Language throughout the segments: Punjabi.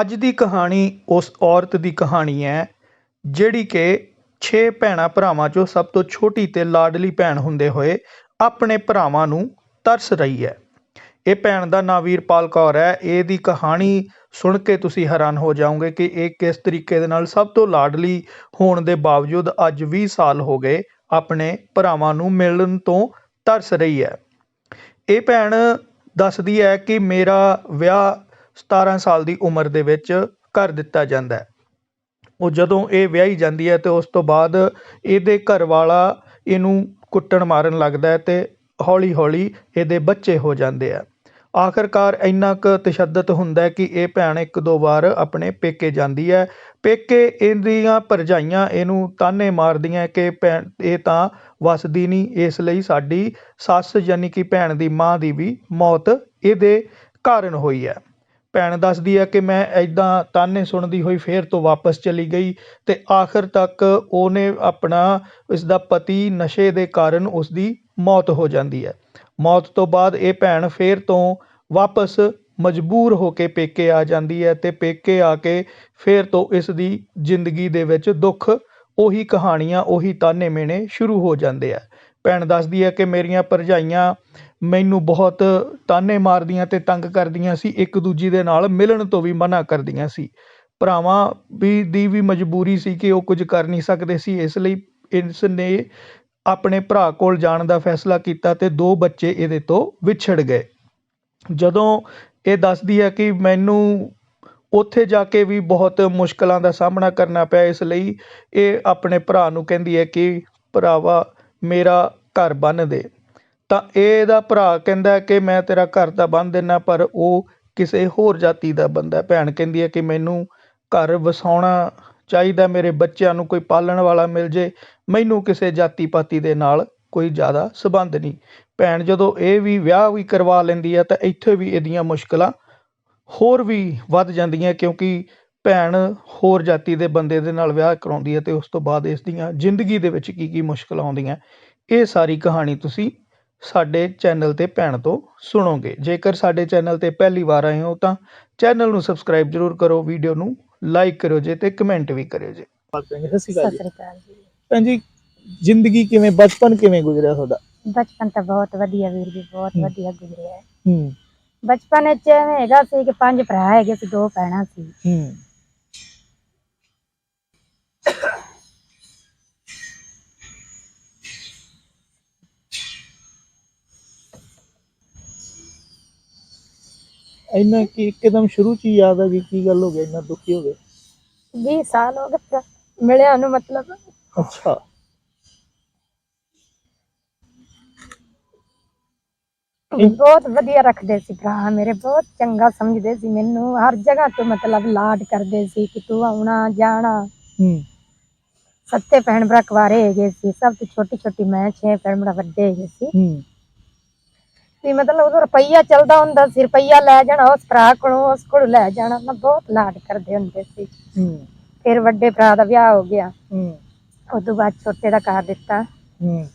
ਅੱਜ ਦੀ ਕਹਾਣੀ ਉਸ ਔਰਤ ਦੀ ਕਹਾਣੀ ਹੈ, ਜਿਹੜੀ ਕਿ ਛੇ ਭੈਣਾਂ ਭਰਾਵਾਂ 'ਚੋਂ ਸਭ ਤੋਂ ਛੋਟੀ ਤੇ ਲਾਡਲੀ ਭੈਣ ਹੁੰਦੇ ਹੋਏ ਆਪਣੇ ਭਰਾਵਾਂ ਨੂੰ ਤਰਸ ਰਹੀ ਹੈ। ਇਹ ਭੈਣ ਦਾ ਨਾਂ ਵੀਰਪਾਲ ਕੌਰ ਹੈ। ਇਹਦੀ ਕਹਾਣੀ ਸੁਣ ਕੇ ਤੁਸੀਂ ਹੈਰਾਨ ਹੋ ਜਾਓਗੇ ਕਿ ਇਹ ਕਿਸ ਤਰੀਕੇ ਦੇ ਨਾਲ ਸਭ ਤੋਂ ਲਾਡਲੀ ਹੋਣ ਦੇ ਬਾਵਜੂਦ ਅੱਜ 20 ਸਾਲ ਹੋ ਗਏ ਆਪਣੇ ਭਰਾਵਾਂ ਨੂੰ ਮਿਲਣ ਤੋਂ ਤਰਸ ਰਹੀ ਹੈ। ਇਹ ਭੈਣ ਦੱਸਦੀ ਹੈ ਕਿ ਮੇਰਾ ਵਿਆਹ 17 ਸਾਲ ਦੀ ਉਮਰ ਦੇ ਵਿੱਚ ਕਰ ਦਿੱਤਾ ਜਾਂਦਾ ਹੈ। ਉਹ ਜਦੋਂ ਇਹ ਵਿਆਹੀ ਜਾਂਦੀ ਹੈ ਤੇ ਉਸ ਤੋਂ ਬਾਅਦ ਇਹਦੇ ਘਰ ਵਾਲਾ ਇਹਨੂੰ ਕੁੱਟਣ ਮਾਰਨ ਲੱਗਦਾ ਅਤੇ ਹੌਲੀ ਹੌਲੀ ਇਹਦੇ ਬੱਚੇ ਹੋ ਜਾਂਦੇ ਆ। ਆਖਰਕਾਰ ਇੰਨਾ ਕੁ ਤਸ਼ੱਦਦ ਹੁੰਦਾ ਕਿ ਇਹ ਭੈਣ ਇੱਕ ਦੋ ਵਾਰ ਆਪਣੇ ਪੇਕੇ ਜਾਂਦੀ ਹੈ। ਪੇਕੇ ਇਹਦੀਆਂ ਭਰਜਾਈਆਂ ਇਹਨੂੰ ਤਾਨੇ ਮਾਰਦੀਆਂ ਕਿ ਭੈਣ, ਇਹ ਤਾਂ ਵਸਦੀ ਨਹੀਂ, ਇਸ ਲਈ ਸਾਡੀ ਸੱਸ ਯਾਨੀ ਕਿ ਭੈਣ ਦੀ ਮਾਂ ਦੀ ਵੀ ਮੌਤ ਇਹਦੇ ਕਾਰਨ ਹੋਈ ਹੈ। ਭੈਣ ਦੱਸਦੀ ਹੈ ਕਿ ਮੈਂ ਐਦਾਂ ਤਾਨੇ ਸੁਣਦੀ ਹੋਈ ਫਿਰ ਤੋਂ ਵਾਪਸ ਚਲੀ ਗਈ ਤੇ ਆਖਰ ਤੱਕ ਉਹਨੇ ਆਪਣਾ ਇਸ ਦਾ ਪਤੀ ਨਸ਼ੇ ਦੇ ਕਾਰਨ ਉਸ ਦੀ ਮੌਤ ਹੋ ਜਾਂਦੀ ਹੈ। ਮੌਤ ਤੋਂ ਬਾਅਦ ਇਹ ਭੈਣ ਫਿਰ ਤੋਂ ਵਾਪਸ ਮਜਬੂਰ ਹੋ ਕੇ ਪੇਕੇ ਆ ਜਾਂਦੀ ਹੈ ਤੇ ਪੇਕੇ ਆ ਕੇ ਫਿਰ ਤੋਂ ਇਸ ਦੀ ਜ਼ਿੰਦਗੀ ਦੇ ਵਿੱਚ ਦੁੱਖ, ਉਹੀ ਕਹਾਣੀਆਂ, ਉਹੀ ਤਾਨੇ ਮੇਣੇ ਸ਼ੁਰੂ ਹੋ ਜਾਂਦੇ ਆ। ਭੈਣ ਦੱਸਦੀ ਹੈ ਕਿ ਮੇਰੀਆਂ ਭਰਜਾਈਆਂ ਮੈਨੂੰ ਬਹੁਤ ਤਾਨੇ ਮਾਰਦੀਆਂ ਅਤੇ ਤੰਗ ਕਰਦੀਆਂ ਸੀ, ਇੱਕ ਦੂਜੀ ਦੇ ਨਾਲ ਮਿਲਣ ਤੋਂ ਵੀ ਮਨ੍ਹਾ ਕਰਦੀਆਂ ਸੀ। ਭਰਾਵਾਂ ਵੀ ਦੀ ਵੀ ਮਜਬੂਰੀ ਸੀ ਕਿ ਉਹ ਕੁਝ ਕਰ ਨਹੀਂ ਸਕਦੇ ਸੀ, ਇਸ ਲਈ ਇਸ ਨੇ ਆਪਣੇ ਭਰਾ ਕੋਲ ਜਾਣ ਦਾ ਫੈਸਲਾ ਕੀਤਾ ਅਤੇ ਦੋ ਬੱਚੇ ਇਹਦੇ ਤੋਂ ਵਿਛੜ ਗਏ। ਜਦੋਂ ਇਹ ਦੱਸਦੀ ਹੈ ਕਿ ਮੈਨੂੰ ਉੱਥੇ ਜਾ ਕੇ ਵੀ ਬਹੁਤ ਮੁਸ਼ਕਲਾਂ ਦਾ ਸਾਹਮਣਾ ਕਰਨਾ ਪਿਆ, ਇਸ ਲਈ ਇਹ ਆਪਣੇ ਭਰਾ ਨੂੰ ਕਹਿੰਦੀ ਹੈ ਕਿ ਭਰਾਵਾ ਮੇਰਾ ਘਰ ਬੰਨ ਦੇ। ਤਾਂ ਇਹਦਾ ਭਰਾ ਕਹਿੰਦਾ ਕਿ ਮੈਂ ਤੇਰਾ ਘਰ ਤਾਂ ਬੰਨ੍ਹ ਦਿੰਦਾ ਪਰ ਉਹ ਕਿਸੇ ਹੋਰ ਜਾਤੀ ਦਾ ਬੰਦਾ ਭੈਣ ਕਹਿੰਦੀ ਹੈ ਕਿ ਮੈਨੂੰ ਘਰ ਵਸਾਉਣਾ ਚਾਹੀਦਾ, ਮੇਰੇ ਬੱਚਿਆਂ ਨੂੰ ਕੋਈ ਪਾਲਣ ਵਾਲਾ ਮਿਲ ਜੇ, ਮੈਨੂੰ ਕਿਸੇ ਜਾਤੀ ਪਾਤੀ ਦੇ ਨਾਲ ਕੋਈ ਜ਼ਿਆਦਾ ਸਬੰਧ ਨਹੀਂ। ਭੈਣ ਜਦੋਂ ਇਹ ਵੀ ਵਿਆਹ ਵੀ ਕਰਵਾ ਲੈਂਦੀ ਹੈ, ਤਾਂ ਇੱਥੇ ਵੀ ਇਹਦੀਆਂ ਮੁਸ਼ਕਲਾਂ ਹੋਰ ਵੀ ਵੱਧ ਜਾਂਦੀਆਂ, ਕਿਉਂਕਿ ਭੈਣ ਹੋਰ ਜਾਤੀ ਦੇ ਬੰਦੇ ਦੇ ਨਾਲ ਵਿਆਹ ਕਰਾਉਂਦੀ ਹੈ ਤੇ ਉਸ ਤੋਂ ਬਾਅਦ ਇਸ ਦੀਆਂ ਜ਼ਿੰਦਗੀ ਦੇ ਵਿੱਚ ਕੀ ਕੀ ਮੁਸ਼ਕਲਾਂ ਆਉਂਦੀਆਂ। ਇਹ ਸਾਰੀ ਕਹਾਣੀ ਤੁਸੀਂ ਸਾਡੇ ਚੈਨਲ ਤੇ ਭੈਣ ਤੋਂ ਸੁਣੋਗੇ। ਜੇਕਰ ਸਾਡੇ ਚੈਨਲ ਤੇ ਪਹਿਲੀ ਵਾਰ ਆਏ ਹੋ ਤਾਂ ਚੈਨਲ ਨੂੰ ਸਬਸਕ੍ਰਾਈਬ ਜ਼ਰੂਰ ਕਰੋ ਵੀਡੀਓ ਨੂੰ ਲਾਈਕ ਕਰਿਓ ਜੇ ਤੇ ਕਮੈਂਟ ਵੀ ਕਰਿਓ ਜੇ। ਸਤਿ ਸ਼੍ਰੀ ਸਤਿ ਸ੍ਰੀ ਅਕਾਲ ਜੀ। ਭੈਣ ਜੀ ਜ਼ਿੰਦਗੀ ਕਿਵੇਂ ਬਚਪਨ ਕਿਵੇਂ ਗੁਜ਼ਰਿਆ ਤੁਹਾਡਾ? ਬਚਪਨ ਤਾਂ ਬਹੁਤ ਵਧੀਆ ਵੀਰ ਜੀ ਬਹੁਤ ਹੂੰ। ਵਧੀਆ ਗੁਜ਼ਰਿਆ। ਹੈ ਹੂੰ। ਬਚਪਨ ਵਿੱਚ ਐਵੇਂ ਹੈਗਾ ਸੀ ਕਿ ਪੰਜ ਭਰਾ ਹੈਗੇ ਸੀ ਦੋ ਭੈਣਾਂ ਸੀ। ਹੂੰ। ਇੰਨਾ ਕਿ ਇੱਕਦਮ ਸ਼ੁਰੂ ਚ ਹੀ ਯਾਦ ਆ ਗਈ ਕੀ ਗੱਲ ਹੋ ਗਈ ਇੰਨਾ ਦੁਖੀ ਹੋ ਗਏ। 20 ਸਾਲ ਹੋ ਗਏ ਮਿਲਿਆ ਨੂੰ ਮਤਲਬ। ਅੱਛਾ। ਬਹੁਤ ਵਧੀਆ ਰੱਖਦੇ ਸੀ ਭਰਾ ਮੇਰੇ ਬਹੁਤ ਚੰਗਾ ਸਮਝਦੇ ਸੀ ਮੈਨੂੰ ਹਰ ਜਗ੍ਹਾ ਤੋਂ ਮਤਲਬ ਲਾਡ ਕਰਦੇ ਸੀ ਕਿ ਤੂੰ ਆਉਣਾ ਜਾਣਾ। ਹੂੰ। ਸੱਤੇ ਭੈਣ ਭਰਾ ਕੁਆਰੇ ਹੈਗੇ ਸੀ ਸਭ ਤੋਂ ਛੋਟੀ ਛੋਟੀ ਮੈਂ ਛੇ ਭੈਣ ਭਰਾ ਵੱਡੇ ਹੈਗੇ ਸੀ। ਹੂੰ। ਵੀ ਮਤਲਬ ਉਦੋਂ ਰੁਪਈਆ ਚੱਲਦਾ ਹੁੰਦਾ ਸੀ ਰੁਪਈਆ ਲੈ ਜਾਣਾ ਉਸ ਭਰਾ ਕੋਲੋਂ ਉਸ ਕੋਲ ਲੈ ਜਾਣਾ। ਮੈਂ ਬਹੁਤ ਲਾਡ ਕਰਦੇ ਹੁੰਦੇ ਸੀ। ਹੂੰ। ਫਿਰ ਵੱਡੇ ਭਰਾ ਦਾ ਵਿਆਹ ਹੋ ਗਿਆ। ਹੂੰ। ਉਸ ਤੋਂ ਬਾਅਦ ਛੋਟੇ ਦਾ ਕਰ ਦਿੱਤਾ। ਹੂੰ।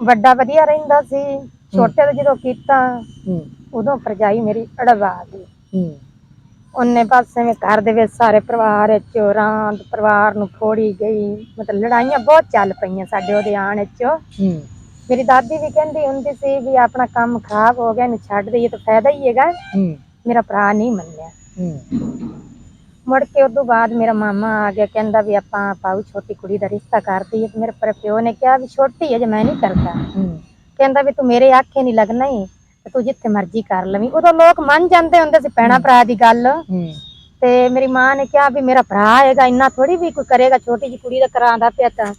ਵੱਡਾ ਵਧੀਆ ਰਹਿੰਦਾ ਸੀ। ਛੋਟੇ ਦਾ ਜਦੋਂ ਕੀਤਾ ਹੂੰ। ਉਦੋਂ ਭਰਜਾਈ ਮੇਰੀ ਅੜਵਾ ਗਈ। ਹੂੰ। ਉਹਨੇ ਪਾਸੇ ਵਿੱਚ ਘਰ ਦੇ ਵਿੱਚ ਸਾਰੇ ਪਰਿਵਾਰ ਵਿੱਚ ਰਾਂਦ ਪਰਿਵਾਰ ਨੂੰ ਫੋੜੀ ਗਈ। ਮਤਲਬ ਲੜਾਈਆਂ ਬਹੁਤ ਚੱਲ ਪਈਆਂ ਸਾਡੇ ਉਹਦੇ ਆਣ ਵਿੱਚ। ਹੂੰ। ਮੇਰੀ ਦਾਦੀ ਵੀ ਕਹਿੰਦੀ ਹੁੰਦੀ ਸੀ ਵੀ ਆਪਣਾ ਕੰਮ ਖਰਾਬ ਹੋ ਗਿਆ ਇਹਨੂੰ ਛੱਡ ਦਈਏ ਤਾਂ ਫਾਇਦਾ ਹੀ ਹੈਗਾ। ਹੂੰ। ਮੇਰਾ ਭਰਾ ਨਹੀਂ ਮੰਨਿਆ। ਹੂੰ। ਮੁੜ ਕੇ ਉਦੋਂ ਬਾਅਦ ਮੇਰਾ ਮਾਮਾ ਆ ਗਿਆ ਕਹਿੰਦਾ ਵੀ ਆਪਾਂ ਪਾਉ ਛੋਟੀ ਕੁੜੀ ਦਾ ਰਿਸ਼ਤਾ ਕਰ ਦਈਏ ਤੇ ਮੇਰੇ ਪਰ ਪਿਓ ਨੇ ਕਿਹਾ ਵੀ ਛੋਟੀ ਹੈ ਜੇ ਮੈਂ ਨਹੀਂ ਕਰਦਾ। ਕਹਿੰਦਾ ਵੀ ਤੂੰ ਮੇਰੇ ਆਖੇ ਨਹੀਂ ਲੱਗਣਾ ਹੀ ਤੇ ਤੂੰ ਜਿੱਥੇ ਮਰਜ਼ੀ ਕਰ ਲਵੀਂ। ਉਦੋਂ ਲੋਕ ਮੰਨ ਜਾਂਦੇ ਹੁੰਦੇ ਸੀ ਭੈਣਾ ਭਰਾ ਦੀ ਗੱਲ। ਤੇ ਮੇਰੀ ਮਾਂ ਨੇ ਕਿਹਾ ਵੀ ਮੇਰਾ ਭਰਾ ਹੈਗਾ ਇੰਨਾ ਥੋੜੀ ਵੀ ਕੋਈ ਕਰੇਗਾ ਛੋਟੀ ਜੀ ਕੁੜੀ ਦਾ ਕਰਾਂਦਾ ਪਿਆ ਤਾਂ।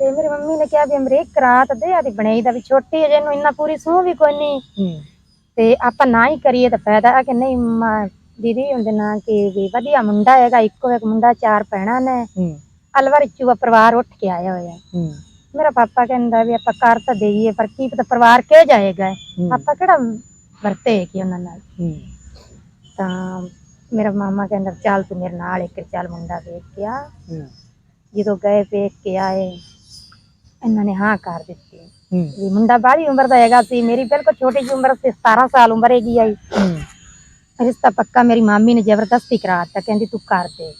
ਤੇ ਮੇਰੀ ਮੰਮੀ ਨੇ ਕਿਹਾ ਵੀ ਅਮਰੀਕ ਕਰਾ ਤਾਂ ਦੇ ਆਦੀ ਬਣਾਈ ਦਾ ਵੀ ਛੋਟੀ ਹੈ ਜੇ ਇਹਨੂੰ ਇੰਨਾ ਪੂਰੀ ਸੂਹ ਵੀ ਕੋਈ ਨਹੀਂ। ਤੇ ਆਪਾਂ ਨਾ ਹੀ ਕਰੀਏ ਤਾਂ ਫਾਇਦਾ ਹੈ ਕਿ ਨਹੀਂ ਮਾਂ ਦੀਦੀ ਹੁੰਦੇ ਨਾ ਕਿ ਵੀ ਵਧੀਆ ਮੁੰਡਾ ਹੈਗਾ ਇੱਕੋ ਇੱਕ ਮੁੰਡਾ ਚਾਰ ਭੈਣਾਂ ਨੇ। ਅਲਵਰ ਚੂਆ ਪਰਿਵਾਰ ਉੱਠ ਕੇ ਆਇਆ ਹੋਇਆ। ਮੇਰਾ ਪਾਪਾ ਕਹਿੰਦਾ ਵੀ ਆਪਾਂ ਕਰ ਤਾਂ ਦੇਈਏ ਪਰ ਕੀ ਪਤਾ ਪਰਿਵਾਰ ਕਿਹ ਜਾਏਗਾ। ਆਪਾਂ ਕਿਹੜਾ ਵਰਤੇ ਕਿ ਉਹਨਾਂ ਨਾਲ। ਤਾਂ ਮੇਰਾ ਮਾਮਾ ਕਹਿੰਦਾ ਚੱਲ ਤੂੰ ਮੇਰੇ ਨਾਲ ਇੱਕ ਚੱਲ ਮੁੰਡਾ ਵੇਖ ਕੇ ਆ। ਜਦੋਂ ਗਏ ਵੇਖ ਕੇ ਆਏ ਇਹਨਾਂ ਨੇ ਹਾਂ ਕਰ ਦਿੱਤੀ। ਵੀ ਮੁੰਡਾ ਬਾਹਲੀ ਉਮਰ ਦਾ ਹੈਗਾ ਸੀ ਮੇਰੀ ਬਿਲਕੁਲ ਛੋਟੀ ਜਿਹੀ ਉਮਰ ਸੀ 17 ਸਾਲ ਉਮਰ ਹੈਗੀ ਆਈ ਰਿਸ਼ਤਾ ਪੱਕਾ ਮੇਰੀ ਮਾਮੀ ਨੇ ਜ਼ਬਰਦਸਤੀ ਕਰਾਤਾ ਕਹਿੰਦੀ ਤੂੰ ਕਰ ਦੇ।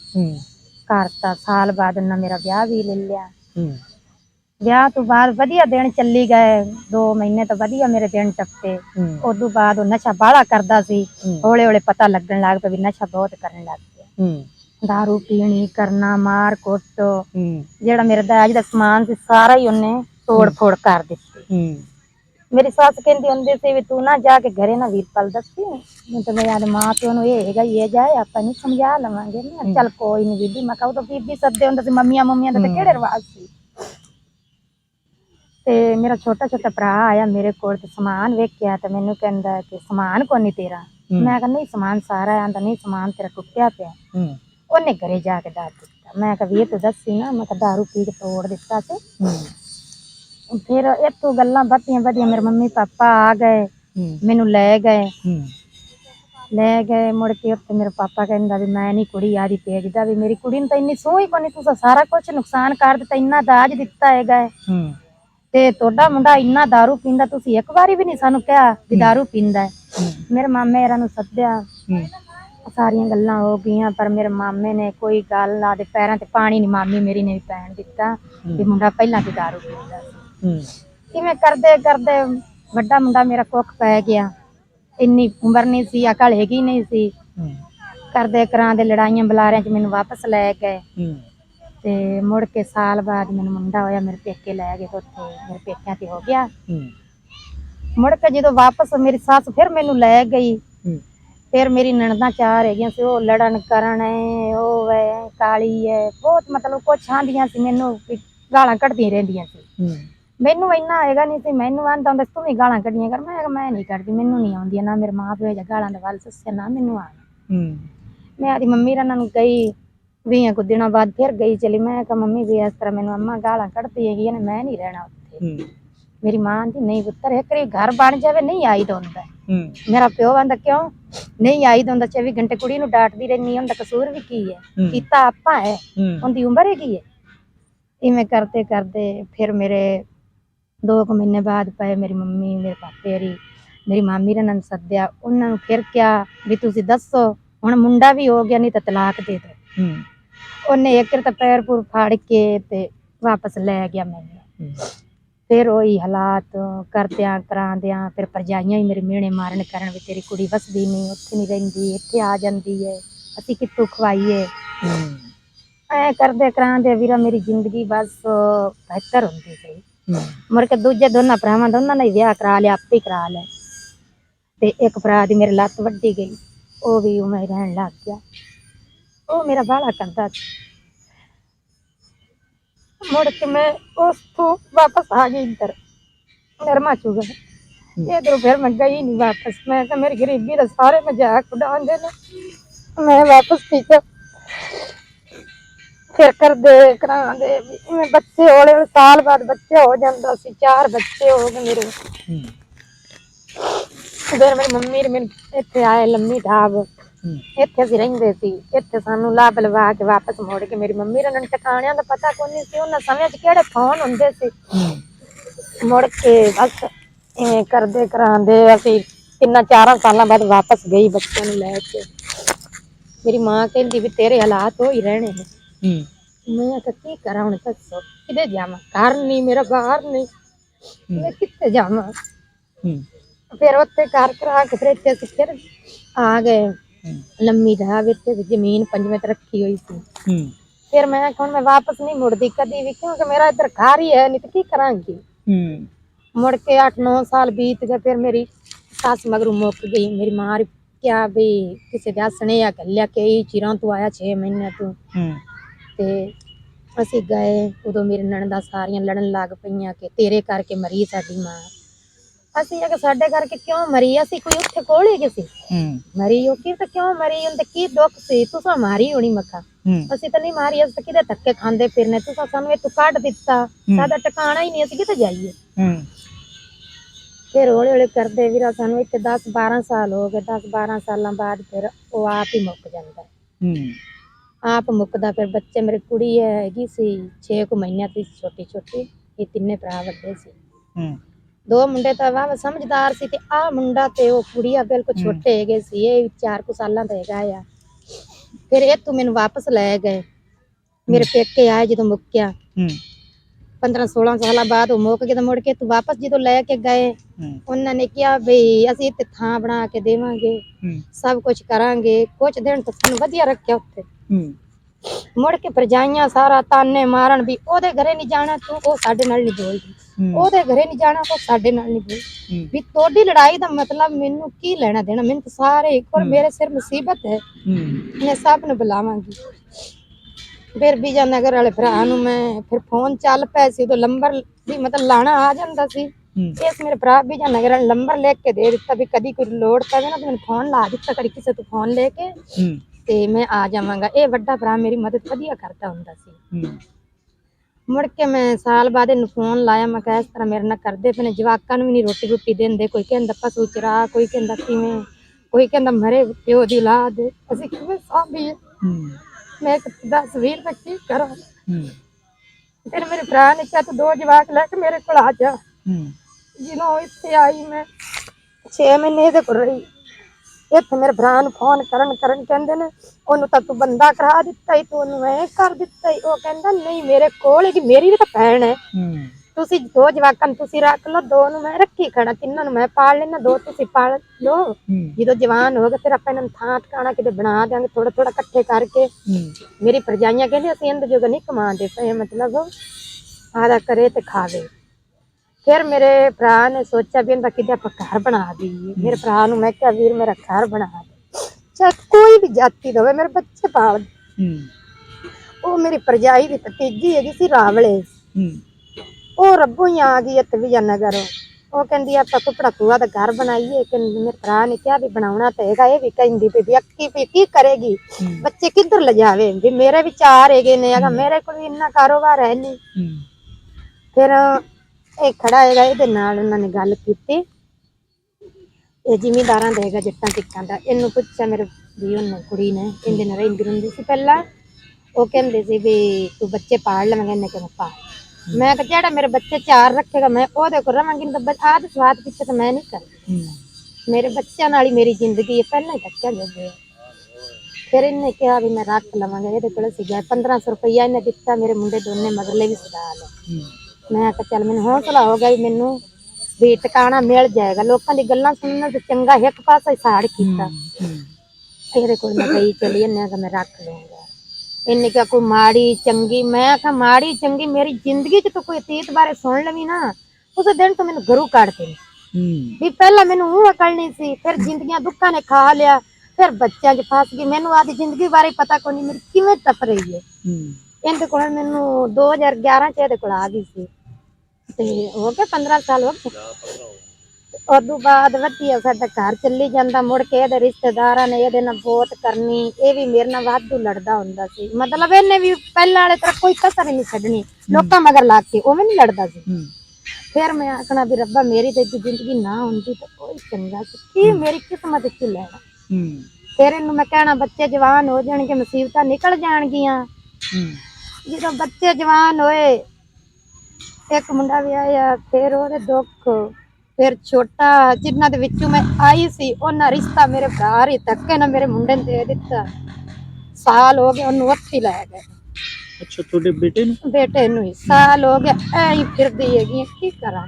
ਕਰਤਾ ਸਾਲ ਬਾਅਦ ਉਹਨਾਂ ਮੇਰਾ ਵਿਆਹ ਵੀ ਲੈ ਲਿਆ। ਵਿਆਹ ਤੋਂ ਬਾਅਦ ਵਧੀਆ ਦਿਨ ਚੱਲੀ ਗਏ 2 ਮਹੀਨੇ ਤਾਂ ਵਧੀਆ ਮੇਰੇ ਦਿਨ ਟੱਪੇ। ਉਦੋਂ ਬਾਅਦ ਉਹ ਨਸ਼ਾ ਬਾਹਲਾ ਕਰਦਾ ਸੀ। ਹੌਲੇ ਹੌਲੇ ਪਤਾ ਲੱਗਣ ਲੱਗ ਪਿਆ ਵੀ ਨਸ਼ਾ ਬਹੁਤ ਕਰਨ ਲੱਗ ਪਿਆ। ਦਾਰੂ ਪੀਣੀ ਕਰਨਾ ਮਾਰ ਕੁੱਟ ਹੂੰ ਜਿਹੜਾ ਮੇਰੇ ਦਾਜ ਦਾ ਸਮਾਨ ਸੀ ਸਾਰਾ ਹੀ ਉਹਨੇ ਤੋੜ ਫੋੜ ਕਰ ਦਿੱਤੀ ਹੂੰ ਮੇਰੀ ਸੱਸ ਕਹਿੰਦੀ ਹੁੰਦੀ ਸੀ ਵੀ ਤੂੰ ਨਾ ਜਾ ਕੇ ਘਰੇ ਨਾ ਵੀਰਪਾਲ ਦੱਸੀ ਮੈਂ ਤਾਂ ਮੇਰਾ ਮਾਂ ਪਿਓ ਨੂੰ ਇਹ ਹੈਗਾ ਇਹ ਜਾਏ ਆਪਾਂ ਨਹੀਂ ਸਮਝਾ ਲਵਾਂਗੇ ਕਿਹਾ ਚੱਲ ਕੋਈ ਨਹੀਂ ਬੀਬੀ ਮੈਂ ਕਹਾਂ ਤਾਂ ਬੀਬੀ ਸੱਦੇ ਹੁੰਦੇ ਸੀ ਮੰਮੀਆਂ ਮੰਮੀਆਂ ਦੇ ਤਾਂ ਕਿਹੜੇ ਰਿਵਾਜ ਸੀ ਤੇ ਮੇਰਾ ਛੋਟਾ ਛੋਟਾ ਭਰਾ ਆਇਆ ਮੇਰੇ ਕੋਲ ਤੇ ਸਮਾਨ ਵੇਖਿਆ ਤੇ ਮੈਨੂੰ ਕਹਿੰਦਾ ਕਿ ਸਮਾਨ ਕੋ ਨਹੀਂ ਤੇਰਾ ਮੈਂ ਕਿਹਾ ਨਹੀਂ ਸਮਾਨ ਸਾਰਾ ਆਂਦਾ ਨਹੀਂ ਸਮਾਨ ਤੇਰਾ ਟੁੱਟਿਆ ਪਿਆ ਹੂੰ ਉਹਨੇ ਘਰੇ ਜਾ ਕੇ ਦੱਸ ਦਿੱਤਾ ਮੈਂ ਕਿਹਾ ਵੀ ਇਹ ਤੂੰ ਦੱਸੀ ਨਾ ਮੈਂ ਕਿਹਾ ਦਾਰੂ ਪੀ ਕੇ ਤੋੜ ਦਿੱਤਾ ਸੀ ਹੂੰ ਫਿਰ ਇੱਥੋਂ ਗੱਲਾਂ ਵਧੀਆਂ ਵਧੀਆਂ ਮੇਰੇ ਮੰਮੀ ਪਾਪਾ ਆ ਗਏ ਹੂੰ ਮੈਨੂੰ ਲੈ ਗਏ ਹੂੰ ਲੈ ਗਏ ਮੁੜ ਕੇ ਉੱਥੇ ਮੇਰੇ ਪਾਪਾ ਕਹਿੰਦਾ ਵੀ ਮੈਂ ਨਹੀਂ ਕੁੜੀ ਆਦੀ ਭੇਜਦਾ ਵੀ ਮੇਰੀ ਕੁੜੀ ਨੂੰ ਤਾਂ ਇੰਨੀ ਸੋਹੀ ਕੋਨੀ ਤੁਸੀਂ ਸਾਰਾ ਕੁਝ ਨੁਕਸਾਨ ਕਰ ਦਿੱਤਾ ਇੰਨਾ ਦਾਜ ਦਿੱਤਾ ਹੈਗਾ ਹੈ। ਹੂੰ ਤੇ ਤੁਹਾਡਾ ਮੁੰਡਾ ਇੰਨਾ दारू ਪੀਂਦਾ ਤੁਸੀਂ ਇੱਕ ਵਾਰੀ ਵੀ ਨਹੀਂ ਸਾਨੂੰ ਕਿਹਾ ਵੀ दारू ਪੀਂਦਾ ਹੈ। ਮੇਰੇ ਮਾਮੇ ਇਹਨਾਂ ਨੂੰ ਸੱਦਿਆ ਹੂੰ ਸਾਰੀਆਂ ਗੱਲਾਂ ਹੋ ਗਈਆਂ ਪਰ ਮੇਰੇ ਮਾਮੇ ਨੇ ਕੋਈ ਗੱਲ ਨਾ ਦੇ ਪੈਰਾਂ ਤੇ ਪਾਣੀ ਨਹੀਂ ਮਾਮੀ ਮੇਰੀ ਨੇ ਵੀ ਪੈਣ ਦਿੱਤਾ ਵੀ ਮੁੰਡਾ ਪਹਿਲਾਂ ਵੀ दारू ਪੀਂਦਾ ਸੀ। ਹੂੰ। ਕਿਵੇਂ ਕਰਦੇ ਕਰਦੇ ਵੱਡਾ ਮੁੰਡਾ ਮੇਰਾ ਕੁੱਖ ਪੈ ਗਿਆ। ਇੰਨੀ ਉਮਰ ਨਹੀਂ ਸੀ ਅਕਲ ਹੈਗੀ ਨਹੀਂ ਸੀ। ਹੂੰ। ਕਰਦੇ ਕਰਾਂ ਦੇ ਲੜਾਈਆਂ ਬੁਲਾਰਿਆਂ 'ਚ ਮੈਨੂੰ ਵਾਪਸ ਲੈ ਗਏ। ਹੂੰ। ਤੇ ਮੁੜ ਕੇ ਸਾਲ ਬਾਅਦ ਮੈਨੂੰ ਮੁੰਡਾ ਹੋਇਆ ਮੇਰੇ ਪੇਕੇ ਲੈ ਗਏ ਤੇ ਉੱਥੇ ਮੇਰੇ ਪੇਕਿਆਂ ਤੇ ਹੋ ਗਿਆ। ਹੂੰ। ਮੁੜ ਕੇ ਜਦੋਂ ਵਾਪਸ ਮੇਰੀ ਸੱਸ ਫਿਰ ਮੈਨੂੰ ਲੈ ਗਈ। ਹੂੰ। ਫਿਰ ਮੇਰੀ ਨਣਦਾਂ ਚਾਰ ਹੈਗੀਆਂ ਸੀ ਉਹ ਲੜਨ ਕਰਨ ਐ ਉਹ ਵੈ ਕਾਲੀ ਐ ਬਹੁਤ ਮਤਲਬ ਕੁਛ ਆਂਦੀਆਂ ਸੀ ਮੈਨੂੰ ਵੀ ਗਾਲਾਂ ਕੱਢਦੀਆਂ ਰਹਿੰਦੀਆਂ ਸੀ। ਮੈਨੂੰ ਇੰਨਾ ਹੈਗਾ ਨਹੀਂ ਸੀ ਮੈਨੂੰ ਆਂਦਾ ਹੁੰਦਾ ਸੀ, ਤੂੰ ਵੀ ਗਾਲਾਂ ਕੱਢੀਆਂ ਕਰ ਮੈਂ ਕਿਹਾ ਮੈਂ ਨਹੀਂ ਕੱਢਦੀ ਮੈਨੂੰ ਨਹੀਂ ਆਉਂਦੀਆਂ ਨਾ ਮੇਰੇ ਮਾਂ ਪਿਓ ਜਾਂ ਗਾਲਾਂ ਦਾ ਵੱਲ ਸੱਸਿਆ ਨਾ ਮੈਨੂੰ ਆ ਹੂੰ। ਮੈਂ ਆਦੀ ਮੰਮੀ ਰਾਂ ਨੂੰ ਗਈ ਵੀਹਾਂ ਕੁ ਦਿਨਾਂ ਬਾਅਦ ਫਿਰ ਗਈ ਚਲੀ ਮੈਂ ਕਿਹਾ ਮੰਮੀ ਵੀ ਇਸ ਤਰ੍ਹਾਂ ਮੈਨੂੰ ਅੰਮਾ ਗਾਲਾਂ ਕੱਢਦੀ ਹੈਗੀ ਆ, ਮੈਂ ਨਹੀਂ ਰਹਿਣਾ ਉੱਥੇ। ਹੂੰ। ਮੇਰੀ ਮਾਂ ਦੀ ਨਹੀਂ ਪੁੱਤਰ ਇੱਕ ਵਾਰੀ ਘਰ ਬਣ ਜਾਵੇ ਨਹੀਂ ਆਈ ਹੁੰਦਾ। ਹੂੰ। ਮੇਰਾ ਪਿਓ ਕਹਿੰਦਾ ਕਿਉਂ? ਨਹੀਂ ਆਈ ਤਾਂ ਹੁੰਦਾ 24 ਘੰਟੇ ਕੁੜੀ ਨੂੰ ਡਾਂਟਦੀ ਰਹਿੰਦੀ ਹੁੰਦਾ ਕਸੂਰ ਵੀ ਕੀ ਹੈ? ਹੂੰ। ਕੀਤਾ ਆਪਾਂ ਹੈ? ਹੂੰ। ਉਹਦੀ ਉਮਰ ਹੈਗੀ ਹੈ? ਇਵੇਂ ਕਰਦੇ ਕਰਦੇ ਫਿਰ ਮੇਰੇ ਦੋ ਕੁ ਮਹੀਨੇ ਬਾਅਦ ਪਏ ਮੇਰੀ ਮੰਮੀ ਮੇਰੇ ਪਾਪੇ ਰੀ ਮੇਰੀ ਮਾਮੀ ਨੇ ਨੂੰ ਸੱਦਿਆ। ਉਹਨਾਂ ਨੂੰ ਫਿਰ ਕਿਹਾ ਵੀ ਤੁਸੀਂ ਦੱਸੋ ਹੁਣ ਮੁੰਡਾ ਵੀ ਹੋ ਗਿਆ ਨਹੀਂ ਤਾਂ ਤਲਾਕ ਦੇ ਦਿਓ। ਹੂੰ। ਉਹਨੇ ਇੱਕ ਤਾਂ ਪੈਰ ਪੂਰ ਫਾੜ ਕੇ ਤੇ ਵਾਪਸ ਲੈ ਗਿਆ ਮੈਨੂੰ। ਹੂੰ। ਫਿਰ ਉਹੀ ਹਾਲਾਤ ਕਰਦਿਆਂ ਕਰਾਂਦਿਆਂ ਫਿਰ ਪਰਜਾਈਆਂ ਹੀ ਮੇਰੇ ਮਿਹਣੇ ਮਾਰਨ ਕਰਨ ਵੀ ਤੇਰੀ ਕੁੜੀ ਵਸਦੀ ਨਹੀਂ ਉੱਥੇ ਨਹੀਂ ਰਹਿੰਦੀ ਇੱਥੇ ਆ ਜਾਂਦੀ ਹੈ ਅਸੀਂ ਕਿੱਥੋਂ ਖਵਾਈਏ? ਐ ਕਰਦੇ ਕਰਾਂਦੇ ਵੀਰਾ ਮੇਰੀ ਜ਼ਿੰਦਗੀ ਬਸ ਬਿਹਤਰ ਹੁੰਦੀ ਗਈ। ਮੁੜ ਕੇ ਦੂਜੇ ਦੋਨਾਂ ਭਰਾਵਾਂ ਦਾ ਉਹਨਾਂ ਨੇ ਵਿਆਹ ਕਰਾ ਲਿਆ ਆਪੇ ਕਰਾ ਲਿਆ। ਤੇ ਇੱਕ ਭਰਾ ਦੀ ਮੇਰੇ ਲੱਤ ਵੱਡੀ ਗਈ ਉਹ ਵੀ ਉਵੇਂ ਹੀ ਰਹਿਣ ਲੱਗ ਗਿਆ। ਉਹ ਮੇਰਾ ਬਾਲਾ ਕਰਦਾ ਸੀ। ਮੁੜ ਕੇ ਮੈਂ ਉਸ ਤੋਂ ਵਾਪਸ ਆ ਗਈ ਇੱਧਰ ਨਰਮਾ ਚੁਗਾ ਇਧਰੋਂ ਫਿਰ ਮੈਂ ਗਈ ਨਹੀਂ ਵਾਪਸ ਮੈਂ ਤਾਂ ਮੇਰੀ ਗਰੀਬੀ ਦਾ ਸਾਰੇ ਮਜ਼ਾਕ ਉਡਾਉਂਦੇ ਨੇ ਮੈਂ ਵਾਪਸ ਕੀਤਾ ਫਿਰ ਕਰਦੇ ਕਰਾਂਦੇ ਵੀ ਮੈਂ ਬੱਚੇ ਹੋਲੇ ਹੋਲੇ ਸਾਲ ਬਾਅਦ ਬੱਚੇ ਹੋ ਜਾਂਦਾ ਸੀ ਚਾਰ ਬੱਚੇ ਹੋ ਗਏ ਮੇਰੇ ਹੂੰ ਫਿਰ ਮੇਰੀ ਮੰਮੀ ਨੇ ਮੈਨੂੰ ਇੱਥੇ ਆਏ ਲੰਮੀ ਢਾਬ ਹੂੰ ਇੱਥੇ ਅਸੀਂ ਰਹਿੰਦੇ ਸੀ। ਇੱਥੇ ਸਾਨੂੰ ਲਾਭ ਲਵਾ ਕੇ ਵਾਪਸ ਮੋੜ ਕੇ ਮੇਰੀ ਮੰਮੀ ਨੇ ਟਿਕਾਣਿਆਂ ਦਾ ਪਤਾ ਕੋਈ ਨਹੀਂ ਸੀ। ਉਹਨਾਂ ਸਮੇਂ 'ਚ ਕਿਹੜੇ ਫੋਨ ਹੁੰਦੇ ਸੀ। ਮੁੜ ਕੇ ਬਸ ਇਵੇਂ ਕਰਦੇ ਕਰਾਂਦੇ ਅਸੀਂ। ਤਿੰਨਾਂ ਚਾਰਾਂ ਸਾਲਾਂ ਬਾਅਦ ਵਾਪਸ ਗਈ ਬੱਚਿਆਂ ਨੂੰ ਲੈ ਕੇ। ਮੇਰੀ ਮਾਂ ਕਹਿੰਦੀ ਵੀ ਤੇਰੇ ਹਾਲਾਤ ਹੋ ਹੀ ਰਹਿਣੇ ਨੇ। ਮੈਂ ਤਾਂ ਕੀ ਕਰਾਂ ਹੁਣ ਦੱਸੋ ਕਿਤੇ ਜਾਵਾਂ? ਘਰ ਨਹੀਂ ਮੇਰਾ ਬਾਹਰ ਨਹੀਂ। ਮੈਂ ਕਿੱਥੇ ਜਾਵਾਂ? ਫਿਰ ਉੱਥੇ ਘਰ ਕਰਾ ਕੇ ਫਿਰ ਇੱਥੇ ਅਸੀਂ ਫਿਰ ਆ ਗਏ। ਲੰਮੀ ਢਾਬ ਇੱਥੇ ਵੀ ਜ਼ਮੀਨ ਪੰਜਵੇਂ ਤੇ ਰੱਖੀ ਹੋਈ ਸੀ। ਹੂੰ। ਫਿਰ ਮੈਂ ਕਿਹਾ ਹੁਣ ਮੈਂ ਵਾਪਸ ਨਹੀਂ ਮੁੜਦੀ ਕਦੀ ਵੀ ਕਿਉਂਕਿ ਮੇਰਾ ਇੱਧਰ ਘਰ ਹੀ ਹੈ ਨਹੀਂ ਤੇ ਕੀ ਕਰਾਂਗੀ? ਹੂੰ। ਮੁੜ ਕੇ 8-9 ਸਾਲ ਬੀਤ ਗਏ ਫਿਰ ਮੇਰੀ ਸੱਸ ਮਗਰੋਂ ਮੁੱਕ ਗਈ। ਮੇਰੀ ਮਾਂ ਕਿਹਾ ਵੀ ਕਿਸੇ ਦੇ ਆਸਣੇ ਆ ਕੱਲਿਆ ਕਈ ਚਿਰਾਂ ਤੋਂ ਆਇਆ 6 ਮਹੀਨੇ ਤੋਂ। ਹੂੰ। ਤੇ ਅਸੀਂ ਗਏ। ਉਦੋਂ ਮੇਰੇ ਨਣਦਾ ਸਾਰੀਆਂ ਲੜਨ ਲੱਗ ਪਈਆਂ ਕਿ ਤੇਰੇ ਕਰਕੇ ਮਰੀ ਸਾਡੀ ਮਾਂ। ਅਸੀਂ ਕਿ ਸਾਡੇ ਕਰਕੇ ਕਿਉਂ ਮਰੀ? ਅਸੀਂ ਕੋਈ ਉੱਥੇ ਕੋਲ ਹੀ ਗਏ ਸੀ ਹੂੰ। ਮਰੀ ਉਹ ਕੀ ਤਾਂ ਕਿਉਂ ਮਰੀ? ਉਹਦੇ ਕੀ ਦੁੱਖ ਸੀ? ਤੁਸੀਂ ਮਾਰੀ ਹੋਣੀ ਮੱਖਾ ਹੂੰ। ਅਸੀਂ ਤਾਂ ਨਹੀਂ ਮਾਰੀ ਅਸੀਂ ਤਾਂ ਕਿਤੇ ਧੱਕੇ ਖਾਂਦੇ ਫਿਰਨੇ। ਤੁਸੀਂ ਸਾਨੂੰ ਇੱਥੋਂ ਕੱਢ ਦਿੱਤਾ। ਸਾਡਾ ਟਿਕਾਣਾ ਹੀ ਨਹੀਂ ਅਸੀਂ ਕਿੱਥੇ ਜਾਈਏ। ਹੂੰ। ਫਿਰ ਹੌਲੀ ਹੌਲੀ ਕਰਦੇ ਵੀਰਾ ਸਾਨੂੰ ਇੱਥੇ 10 12 ਸਾਲ ਹੋ ਗਏ। 10 12 ਸਾਲਾਂ ਬਾਅਦ ਫਿਰ ਉਹ ਆਪ ਹੀ ਮੁੱਕ ਜਾਂਦਾ। ਹੈ। ਆਪ ਮੁੱਕਦਾ ਫਿਰ ਬੱਚੇ ਮੇਰੀ ਕੁੜੀ ਹੈਗੀ ਸੀ 6 ਕੁ ਮਹੀਨਿਆਂ ਦੀ ਛੋਟੀ ਛੋਟੀ ਇਹ ਤਿੰਨੇ ਭਰਾ ਵੱਡੇ ਸੀ। ਹੂੰ। ਦੋ ਮੁੰਡੇ ਤਾਂ ਵਾਹ ਸਮਝਦਾਰ ਸੀ ਤੇ ਆ ਮੁੰਡਾ ਤੇ ਉਹ ਕੁੜੀਆ ਬਿਲਕੁਲ। ਛੋਟੇ ਹੈਗੇ ਸੀ ਇਹ ਚਾਰ ਕੁ ਸਾਲਾਂ ਦਾ ਹੈਗਾ ਆ। ਫਿਰ ਇਹ ਤੋਂ ਮੈਨੂੰ ਵਾਪਸ ਲੈ ਗਏ। ਮੇਰੇ ਪੇਕੇ ਆਏ ਜਦੋਂ ਮੁੱਕਿਆ। ਹੂੰ। 15 16 ਸਾਲਾਂ ਬਾਅਦ ਉਹ ਮੁੱਕ ਕੇ ਤਾਂ ਮੁੜ ਕੇ ਤੂੰ ਵਾਪਸ ਜਦੋਂ ਲੈ ਕੇ ਗਏ ਉਹਨਾਂ ਨੇ ਕਿਹਾ ਬਈ ਅਸੀਂ ਇੱਥੇ ਥਾਂ ਬਣਾ ਕੇ ਦੇਵਾਂਗੇ। ਸਭ ਕੁਝ ਕਰਾਂਗੇ ਕੁਝ ਦਿਨ ਤਾਂ ਸਾਨੂੰ ਵਧੀਆ ਰੱਖਿਆ ਉੱਥੇ। ਹੂੰ। ਮੁੜ ਕੇ ਪਰਜਾਈਆਂ ਸਾਰਾ ਤਾਨੇ ਮਾਰਨ ਵੀ ਉਹਦੇ ਘਰੇ ਨਹੀਂ ਜਾਣਾ ਤੂੰ ਉਹ ਸਾਡੇ ਨਾਲ ਨਹੀਂ ਬੋਲਦੀ। ਉਹਦੇ ਘਰੇ ਨਹੀਂ ਜਾਣਾ ਉਹ ਸਾਡੇ ਨਾਲ ਨਹੀਂ ਬੋਲਦੀ। ਵੀ ਤੁਹਾਡੀ ਲੜਾਈ ਦਾ ਮਤਲਬ ਮੈਨੂੰ ਕੀ ਲੈਣਾ ਦੇਣਾ? ਮੈਨੂੰ ਤਾਂ ਸਾਰੇ ਇੱਕ। ਮੇਰੇ ਸਿਰ ਮੁਸੀਬਤ ਹੈ। ਮੈਂ ਸਭ ਨੂੰ ਬੁਲਾਵਾਂਗੀ। ਫਿਰ ਵਿਜਾ ਨਗਰ ਵਾਲੇ ਭਰਾ ਨੂੰ ਮੈਂ ਫਿਰ ਫੋਨ ਚੱਲ ਪਿਆ ਸੀ ਉਦੋਂ ਨੰਬਰ ਵੀ ਮਤਲਬ ਲਾਣਾ ਆ ਜਾਂਦਾ ਸੀ। ਇਸ ਮੇਰੇ ਭਰਾ ਵਿਜਾ ਨਗਰ ਵਾਲੇ ਨੰਬਰ ਲਿਖ ਕੇ ਦੇ ਦਿੱਤਾ ਵੀ ਕਦੀ ਕੋਈ ਲੋੜ ਪਵੇ ਨਾ ਮੈਨੂੰ ਫੋਨ ਲਾ ਦਿੱਤਾ ਕਰੀ ਕਿਸੇ ਤੋਂ ਫੋਨ ਲੈ ਕੇ। ਤੇ ਮੈਂ ਆ ਜਾਵਾਂਗਾ। ਇਹ ਵੱਡਾ ਭਰਾ ਮੇਰੀ ਮਦਦ ਵਧੀਆ ਕਰਦਾ ਹੁੰਦਾ ਸੀ। ਮੁੜ ਕੇ ਮੈਂ ਸਾਲ ਬਾਅਦ ਇਹਨੂੰ ਫੋਨ ਲਾਇਆ ਮੈਂ ਕਿਹਾ ਇਸ ਤਰ੍ਹਾਂ ਮੇਰੇ ਨਾਲ ਕਰਦੇ ਪਏ ਨੇ ਜਵਾਕਾਂ ਨੂੰ ਵੀ ਨਹੀਂ ਰੋਟੀ ਰੋਟੀ ਦਿੰਦੇ ਕੋਈ ਕਹਿੰਦਾ ਪਸ਼ੂ ਚਰਾ ਕੋਈ ਕਹਿੰਦਾ ਕਿਵੇਂ ਕੋਈ ਕਹਿੰਦਾ ਮਰੇ ਪਿਓ ਦੀ ਔਲਾਦ ਅਸੀਂ ਕਿਵੇਂ ਸਾਂਭੀਏ? ਮੈਂ ਇੱਕ 10 20 ਰੁਪਏ ਕੀ ਕਰਾਂ? ਫਿਰ ਮੇਰੇ ਭਰਾ ਨੇ ਕਿਹਾ ਤੂੰ ਦੋ ਜਵਾਕ ਲੈ ਕੇ ਮੇਰੇ ਕੋਲ ਆ ਜਾ। ਜਦੋਂ ਇੱਥੇ ਆਈ ਮੈਂ 6 ਮਹੀਨੇ ਇਹਦੇ ਕੋਲ ਰਹੀ। ਇੱਥੇ ਮੇਰੇ ਭਰਾ ਨੂੰ ਫੋਨ ਕਰਨ ਕਰਨ ਕਹਿੰਦੇ ਨੇ ਉਹਨੂੰ ਤਾਂ ਤੂੰ ਬੰਦਾ ਕਰਾ ਦਿੱਤਾ ਹੀ ਤੂੰ ਉਹਨੂੰ ਐ ਕਰ ਦਿੱਤਾ ਈ। ਉਹ ਕਹਿੰਦਾ ਨਹੀਂ ਮੇਰੇ ਕੋਲ ਹੈ ਕਿ ਮੇਰੀ ਵੀ ਤਾਂ ਭੈਣ ਹੈ ਹੂੰ। ਤੁਸੀਂ ਦੋ ਜਵਾਕਾਂ ਨੂੰ ਤੁਸੀਂ ਰੱਖ ਲਓ ਦੋ ਨੂੰ ਮੈਂ ਰੱਖੀ ਖੜਾ ਤਿੰਨਾਂ ਨੂੰ ਮੈਂ ਪਾਲ ਲੈਣਾ ਦੋ ਤੁਸੀਂ ਪਾਲ ਲਓ। ਹੂੰ। ਜਦੋਂ ਜਵਾਨ ਹੋ ਗਏ ਫਿਰ ਆਪਾਂ ਇਹਨਾਂ ਨੂੰ ਥਾਂ ਟਿਕਾਣਾ ਕਿਤੇ ਬਣਾ ਦਿਆਂਗੇ ਥੋੜਾ ਥੋੜਾ ਇਕੱਠੇ ਕਰਕੇ। ਹੂੰ। ਮੇਰੀ ਪਰਜਾਈਆਂ ਕਹਿੰਦੇ ਅਸੀਂ ਇਹਦੇ ਜੋਗਾ ਨਹੀਂ ਕਮਾਉਂਦੇ ਪਏ ਮਤਲਬ ਆਦਾ ਕਰੇ ਤੇ ਖਾਵੇ। ਫਿਰ ਮੇਰੇ ਭਰਾ ਨੇ ਸੋਚਿਆ ਵੀ ਇਹਦਾ ਕਿਤੇ ਆਪਾਂ ਘਰ ਬਣਾ ਦਈਏ। ਮੇਰੇ ਭਰਾ ਨੂੰ ਮੈਂ ਕਿਹਾ ਵੀਰ ਮੇਰਾ ਘਰ ਬਣਾ ਦੇ। ਚਾਹੇ ਕੋਈ ਵੀ ਜਾਤੀ ਹੋਵੇ ਮੇਰੇ ਬੱਚੇ ਪਾਲ ਉਹ ਮੇਰੀ ਪਰਜਾਈ ਦੀ ਭਤੀਜੀ ਹੈਗੀ ਸੀ ਰਾਵਲੇ। ਉਹ ਰੱਬੋਂ ਹੀ ਆ ਗਈ ਇੱਥੇ ਵਿਜਯਨਗਰ ਉਹ ਕਹਿੰਦੀ ਆਪਾਂ ਕੁਪੜਾ ਕੂਆ ਦਾ ਘਰ ਬਣਾਈਏ। ਕਿ ਮੇਰੇ ਭਰਾ ਨੇ ਕਿਹਾ ਵੀ ਬਣਾਉਣਾ ਹੈਗਾ ਇਹ ਵੀ ਕਹਿੰਦੀ ਵੀ ਵੀ ਅੱਕੀ ਵੀ ਕੀ ਕਰੇਗੀ। ਬੱਚੇ ਕਿੱਧਰ ਲਿਜਾਵੇ? ਵੀ ਮੇਰੇ ਵਿਚਾਰ ਹੈਗੇ ਨੇ ਅਗਾ ਮੇਰੇ ਕੋਲ ਵੀ ਇੰਨਾ ਕਾਰੋਬਾਰ ਹੈ ਨਹੀਂ। ਫਿਰ ਇਹ ਖੜਾ ਹੈਗਾ, ਇਹਦੇ ਨਾਲ ਉਹਨਾਂ ਨੇ ਗੱਲ ਕੀਤੀ। ਇਹ ਜਿਮੀਦਾਰਾਂ ਦਾ ਹੈਗਾ, ਜੱਟਾਂ ਟਿੱਕਾਂ ਦਾ। ਇਹਨੂੰ ਪੁੱਛਿਆ ਮੇਰੇ ਵੀ ਉਹਨੇ ਕੁੜੀ ਨੇ ਇਹਦੇ ਨਾਲ ਰਹਿੰਦੀ ਰਹਿੰਦੀ ਸੀ ਪਹਿਲਾਂ। ਉਹ ਕਹਿੰਦੇ ਸੀ ਵੀ ਤੂੰ ਬੱਚੇ ਪਾੜ ਲਵਾਂਗੇ, ਇਹਨੇ ਕਿਹਾ ਪਾਲ। ਮੈਂ ਕਿਹਾ, ਜਿਹੜਾ ਮੇਰੇ ਬੱਚੇ ਚਾਰ ਰੱਖੇਗਾ, ਮੈਂ ਉਹਦੇ ਕੋਲ ਰਵਾਂਗੀ, ਨਹੀਂ ਤਾਂ ਆਦ ਸਵਾਦ ਪਿੱਛੇ ਤਾਂ ਮੈਂ ਨਹੀਂ ਕਰਦੀ। ਮੇਰੇ ਬੱਚਿਆਂ ਨਾਲ ਹੀ ਮੇਰੀ ਜ਼ਿੰਦਗੀ ਹੈ, ਪਹਿਲਾਂ ਹੀ ਧੱਕਿਆ ਜੋਗੇ ਫਿਰ ਇਹਨੇ ਕਿਹਾ ਵੀ ਮੈਂ ਰੱਖ ਲਵਾਂਗਾ, ਇਹਦੇ ਕੋਲ ਸੀਗਾ ਗਿਆ 1500 ਰੁਪਇਆ ਇਹਨੇ ਦਿੱਤਾ ਮੇਰੇ ਮੁੰਡੇ ਦੋਨੇ ਮਗਰਲੇ ਵੀ ਸਦਾ ਲਏ। ਮੈਂ ਕਿਹਾ ਚੱਲ ਮੈਨੂੰ ਹੌਸਲਾ ਹੋ ਗਿਆ ਵੀ ਮੈਨੂੰ ਵੀ ਟਿਕਾਣਾ ਮਿਲ ਜਾਏਗਾ। ਲੋਕਾਂ ਦੀ ਗੱਲਾਂ ਸੁਣਨ ਤੋਂ ਚੰਗਾ ਇੱਕ ਪਾਸਾ ਹੀ ਸਾੜ ਕੀਤਾ। ਇਹਦੇ ਕੋਲ ਮੈਂ ਗਈ ਚਲੀ ਇਹਨੇ ਕਿਹਾ ਮੈਂ ਰੱਖ ਲਵਾਂਗਾ ਇਹਨੇ ਕਿਹਾ ਕੋਈ ਮਾੜੀ ਚੰਗੀ ਮੈਂ ਕਿਹਾ ਮਾੜੀ ਚੰਗੀ ਮੇਰੀ ਜ਼ਿੰਦਗੀ 'ਚ ਤੂੰ ਕੋਈ ਅਤੀਤ ਬਾਰੇ ਸੁਣ ਲਵੀ ਨਾ ਉਸ ਦਿਨ ਤੋਂ ਮੈਨੂੰ ਗਰੂ ਕੱਢ ਦੇ ਹੂੰ। ਵੀ ਪਹਿਲਾਂ ਮੈਨੂੰ ਉਹ ਅਕਲ ਨਹੀਂ ਸੀ ਫਿਰ ਜ਼ਿੰਦਗੀਆਂ ਦੁੱਖਾਂ ਨੇ ਖਾ ਲਿਆ ਫਿਰ ਬੱਚਿਆਂ 'ਚ ਫਸ ਗਈ। ਮੈਨੂੰ ਆਦੀ ਜ਼ਿੰਦਗੀ ਬਾਰੇ ਪਤਾ ਕੋਈ ਨਹੀਂ ਮੇਰੀ ਕਿਵੇਂ ਟੱਪ ਰਹੀ ਹੈ ਹੂੰ। ਇਹਦੇ ਕੋਲ ਮੈਨੂੰ 2011 ਚ ਇਹਦੇ ਕੋਲ ਆ ਗਈ ਸੀ। ਤੇ ਹੋ ਗਏ 15 ਸਾਲ ਹੋ ਗਏ। ਉਦੋਂ ਬਾਅਦ ਵਧੀਆ ਸਾਡਾ ਘਰ ਚੱਲੀ ਜਾਂਦਾ ਮੁੜ ਕੇ ਇਹਦੇ ਰਿਸ਼ਤੇਦਾਰਾਂ ਨੇ ਇਹਦੇ ਨਾਲ ਬਹੁਤ ਕਰਨੀ ਇਹ ਵੀ ਮੇਰੇ ਨਾਲ ਵਾਧੂ ਲੜਦਾ ਹੁੰਦਾ ਸੀ। ਮਤਲਬ ਇਹਨੇ ਵੀ ਪਹਿਲਾਂ ਵਾਲੇ ਤਰ੍ਹਾਂ ਕੋਈ ਕਸਰ ਨਹੀਂ ਛੱਡਣੀ। ਲੋਕਾਂ ਮਗਰ ਲੱਗ ਕੇ ਉਹ ਵੀ ਨਹੀਂ ਲੜਦਾ ਸੀ। ਫਿਰ ਮੈਂ ਆਖਣਾ ਵੀ ਰੱਬਾ ਮੇਰੀ ਤੇ ਜ਼ਿੰਦਗੀ ਨਾ ਹੁੰਦੀ ਤਾਂ ਕੋਈ ਚੰਗਾ ਸੀ। ਕੀ ਮੇਰੀ ਕਿਸਮਤ ਚ ਲੈਣਾ ਫਿਰ ਇਹਨੂੰ ਮੈਂ ਕਹਿਣਾ ਬੱਚੇ ਜਵਾਨ ਹੋ ਜਾਣਗੇ ਮੁਸੀਬਤਾਂ ਨਿਕਲ ਜਾਣਗੀਆਂ। ਜਦੋਂ ਬੱਚੇ ਜਵਾਨ ਹੋਏ ਇੱਕ ਮੁੰਡਾ ਵੀ ਆਇਆ ਫਿਰ ਉਹਦੇ ਦੁੱਖ ਫਿਰ ਛੋਟਾ ਜਿਨ੍ਹਾਂ ਦੇ ਵਿੱਚੋਂ ਮੈਂ ਆਈ ਸੀ ਉਹਨਾਂ ਰਿਸ਼ਤਾ ਮੇਰੇ ਭਰਾ ਹੀ ਧੱਕੇ ਨਾਲ ਮੇਰੇ ਮੁੰਡੇ ਨੂੰ ਦੇ ਦਿੱਤਾ। ਸਾਲ ਹੋ ਗਿਆ ਉਹਨੂੰ ਉੱਥੇ ਹੀ ਲੈ ਗਏ। ਅੱਛਾ ਤੁਹਾਡੇ ਬੇਟੇ ਨੂੰ? ਬੇਟੇ ਨੂੰ ਹੀ ਸਾਲ ਹੋ ਗਿਆ ਐ ਹੀ ਫਿਰਦੀ ਹੈਗੀ ਕੀ ਕਰਾਂ?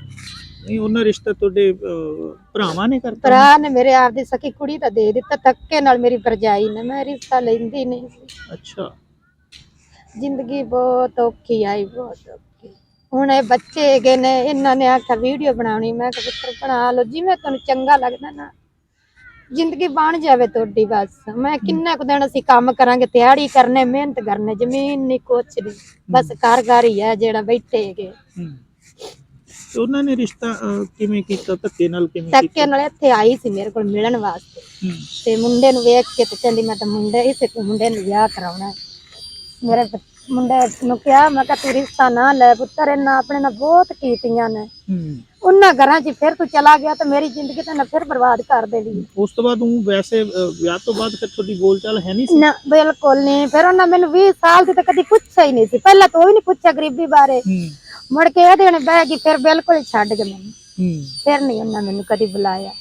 ਨਹੀਂ ਉਹਨਾਂ ਰਿਸ਼ਤਾ ਤੁਹਾਡੇ ਅਹ, ਭਰਾਵਾਂ ਨੇ ਕਰਤਾ? ਭਰਾ ਨੇ ਮੇਰੇ ਆਪ ਦੀ ਸਕੀ ਕੁੜੀ ਤਾਂ ਦੇ ਦਿੱਤਾ ਧੱਕੇ ਨਾਲ ਮੇਰੀ ਭਰਜਾਈ ਨੇ ਮੈਂ ਰਿਸ਼ਤਾ ਲੈਂਦੀ ਨਹੀਂ ਸੀ। ਅੱਛਾ। ਜ਼ਿੰਦਗੀ ਬਹੁਤ ਔਖੀ ਆਈ ਬਹੁਤ ਔਖੀ। ਹੁਣ ਇਹ ਬੱਚੇ ਹੈਗੇ ਨੇ ਇਹਨਾਂ ਨੇ ਆਖਿਆ ਵੀਡੀਓ ਬਣਾਉਣੀ। ਮੈਂ ਕਿਹਾ ਪੁੱਤਰ ਬਣਾ ਲਓ ਜਿਵੇਂ ਤੁਹਾਨੂੰ ਚੰਗਾ ਲੱਗਦਾ ਨਾ ਜ਼ਿੰਦਗੀ ਬਣ ਜਾਵੇ ਤੁਹਾਡੀ ਬਸ। ਮੈਂ ਕਿੰਨੇ ਕੁ ਦਿਨ ਅਸੀਂ ਕੰਮ ਕਰਾਂਗੇ ਤਿਆੜੀ ਕਰਨੇ ਮਿਹਨਤ ਕਰਨੇ ਜ਼ਮੀਨ ਨਹੀਂ ਕੁਛ ਨਹੀਂ ਬਸ ਕਾਰਗਰ ਹੀ ਹੈ ਜਿਹੜਾ ਬੈਠੇ ਹੈਗੇ। ਤੇ ਉਹਨਾਂ ਨੇ ਰਿਸ਼ਤਾ ਅਹ, ਕਿਵੇਂ ਕੀਤਾ ਧੱਕੇ ਨਾਲ ਕਿਵੇਂ ਧੱਕੇ ਨਾਲ ਇੱਥੇ ਆਈ ਸੀ ਮੇਰੇ ਕੋਲ ਮਿਲਣ ਵਾਸਤੇ। ਹੂੰ। ਤੇ ਮੁੰਡੇ ਨੂੰ ਵੇਖ ਕੇ ਤੇ ਕਹਿੰਦੀ ਮੈਂ ਤਾਂ ਮੁੰਡੇ ਇਸੇ ਮੁੰਡੇ ਨੂੰ ਵਿਆਹ ਕਰਾਉਣਾ। ਹੈ। ਮੇਰੇ ਬ- ਮੁੰਡੇ ਨੂੰ ਕਿਹਾ ਮੈਂ ਕਿਹਾ ਤੂੰ ਰਿਸ਼ਤਾ ਨਾ ਲੈ ਪੁੱਤਰ ਇਹਨਾਂ ਆਪਣੇ ਨਾਲ ਬਹੁਤ ਕੀਤੀਆਂ ਨੇ। ਉਹਨਾਂ ਘਰਾਂ 'ਚ ਫਿਰ ਤੂੰ ਚਲਾ ਗਿਆ ਤਾਂ ਮੇਰੀ ਜ਼ਿੰਦਗੀ ਤਾਂ ਨਾ ਫਿਰ ਬਰਬਾਦ ਕਰ ਦੇਣੀ। ਉਸ ਤੋਂ ਬਾਅਦ ਉਹ ਵੈਸੇ ਵਿਆਹ ਤੋਂ ਬਾਅਦ ਫਿਰ ਤੁਹਾਡੀ ਬੋਲਚਾਲ ਹੈ ਨਹੀਂ ਸੀ? ਨਾ ਬਿਲਕੁਲ ਨਹੀਂ। ਫਿਰ ਉਹਨਾਂ ਮੈਨੂੰ 20 ਸਾਲ ਦੀ ਤਾਂ ਕਦੀ ਪੁੱਛਿਆ ਹੀ ਨਹੀਂ ਸੀ। ਪਹਿਲਾਂ ਤਾਂ ਉਹ ਵੀ ਨਹੀਂ ਪੁੱਛਿਆ ਗਰੀਬੀ ਬਾਰੇ। ਮੁੜ ਕੇ ਇਹਦੇ ਨੇ ਬਹਿ ਗਈ ਫਿਰ ਬਿਲਕੁਲ ਛੱਡ ਗਏ ਮੈਨੂੰ। ਫਿਰ ਨਹੀਂ ਉਹਨਾਂ ਮੈਨੂੰ ਕਦੀ ਬੁਲਾਇਆ।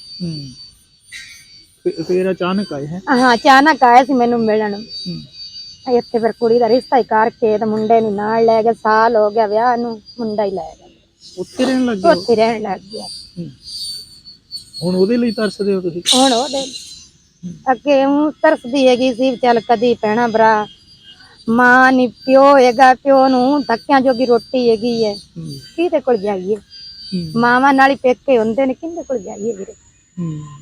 ਫਿਰ- ਅਚਾਨਕ ਆਏ ਹੈ? ਹਾਂ ਅਚਾਨਕ ਆਇਆ ਸੀ ਮੈਨੂੰ ਮਿਲਣ। ਇੱਥੇ ਫਿਰ ਕੁੜੀ ਦਾ ਰਿਸ਼ਤਾ ਹੀ ਕਰਕੇ ਤੇ ਮੁੰਡੇ ਨੂੰ ਨਾਲ ਲੈ ਕੇ ਸਾਲ ਹੋ ਗਿਆ ਵਿਆਹ ਨੂੰ ਮੁੰਡਾ ਹੀ ਲੈ ਗਿਆ। ਉੱਥੇ ਰਹਿਣ ਲੱਗੇ ਹੋ? ਉੱਥੇ ਰਹਿਣ ਲੱਗ ਗਿਆ। ਹੁਣ ਉਹਦੇ ਲਈ ਤਰਸਦੇ ਹੋ ਤੁਸੀਂ? ਹੁਣ ਉਹਦੇ ਅੱਗੇ ਉਹ ਤਰਸਦੀ ਹੈਗੀ ਸੀ ਚੱਲ ਕਦੀ ਭੈਣਾ ਭਰਾ ਮਾਂ ਨੀ ਪਿਓ ਹੈਗਾ ਪਿਓ ਨੂੰ ਧੱਕਿਆਂ ਜੋਗੀ ਰੋਟੀ ਹੈਗੀ ਹੈ। ਕਿਹਦੇ ਕੋਲ ਜਾਈਏ? ਮਾਵਾਂ ਨਾਲ ਹੀ ਪੇਕੇ ਹੁੰਦੇ ਨੇ ਕਿਹਦੇ ਕੋਲ ਜਾਈਏ ਵੀਰੇ? ਹੂੰ।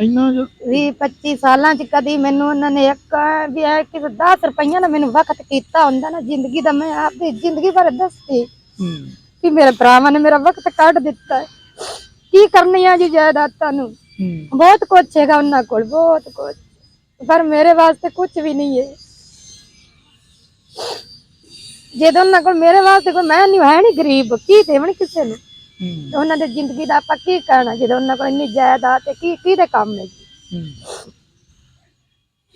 ਇੰਨਾ ਜੋ ਵੀਹ 25 ਸਾਲਾਂ ਚ ਕਦੀ ਮੈਨੂੰ ਉਹਨਾਂ ਨੇ ਇੱਕ ਵੀ ਇਹ ਕਿ 10 ਰੁਪਈਆ ਨਾਲ ਮੈਨੂੰ ਵਕਤ ਕੀਤਾ ਹੁੰਦਾ ਨਾ ਜ਼ਿੰਦਗੀ ਦਾ ਮੈਂ ਆਪਦੀ ਜ਼ਿੰਦਗੀ ਬਾਰੇ ਦੱਸਦੀ ਹੂੰ। ਕਿ ਮੇਰੇ ਭਰਾਵਾਂ ਨੇ ਮੇਰਾ ਵਕਤ ਕੱਢ ਦਿੱਤਾ। ਹੈ। ਕੀ ਕਰਨੀ ਆ ਜੀ ਜਾਇਦਾਦਾਂ ਨੂੰ? ਹੂੰ। ਬਹੁਤ ਕੁਛ ਹੈਗਾ ਉਹਨਾਂ ਕੋਲ ਬਹੁਤ ਕੁਛ। ਪਰ ਮੇਰੇ ਵਾਸਤੇ ਕੁਝ ਵੀ ਨਹੀਂ ਹੈ। ਜਦੋਂ ਉਹਨਾਂ ਕੋਲ ਮੇਰੇ ਵਾਸਤੇ ਕੋਈ ਮੈਂ ਨਹੀਂ ਹੈ ਨਹੀਂ ਗਰੀਬ ਕੀ ਦੇਵਣ ਕਿਸੇ ਨੂੰ? ਤੇ ਉਹਨਾਂ ਦੀ ਜ਼ਿੰਦਗੀ ਦਾ ਆਪਾਂ ਕੀ ਕਹਿਣਾ ਜਦੋਂ ਉਹਨਾਂ ਕੋਲ ਇੰਨੀ ਜਾਇਦਾਦ ਤੇ ਕੀ ਕਿਹਦੇ ਕੰਮ ਹੈ ਜੀ।